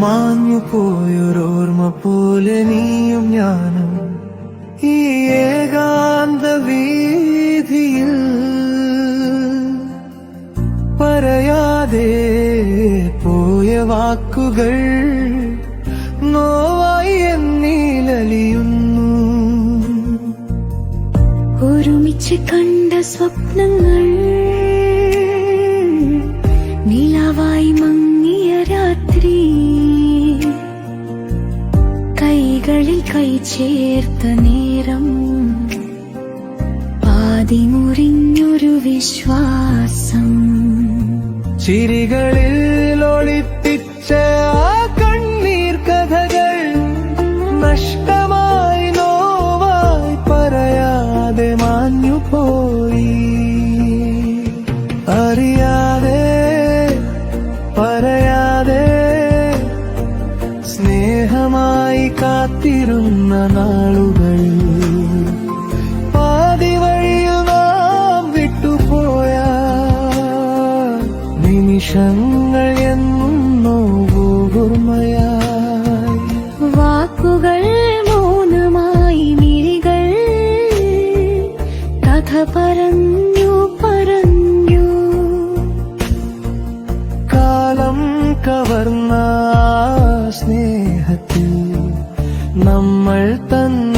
മാഞ്ഞു പോയൊരോർമ്മ പോലെ നീയും ഞാനും പറയാതെ പോയ വാക്കുകൾ നോവായി എന്നീലലിയുന്നു. ഒരുമിച്ച് കണ്ട സ്വപ്നങ്ങൾ നിലാവായി മങ്ങിയ രാത്രി കൈകളിൽ കൈ ചേർത്ത നേരം പാതി മുറിഞ്ഞൊരു വിശ്വാസം ചിരികളിൽ ഒളിപ്പിച്ച ആ കണ്ണീർ കഥകൾ നഷ്ടമായി നോവായി പറയാതെ മാഞ്ഞു പോയി. അറിയാതെ പറയാതെ സ്നേഹമായി കാത്തിരുന്ന നാളുകൾ നിമിഷങ്ങൾ എന്നോ ഓർമ്മയായി വാക്കുകൾ മൗനമായി മിഴികൾ. കഥ പറഞ്ഞു പറഞ്ഞു. കാലം കവർന്ന സ്നേഹത്തിൽ നമ്മൾ തന്ന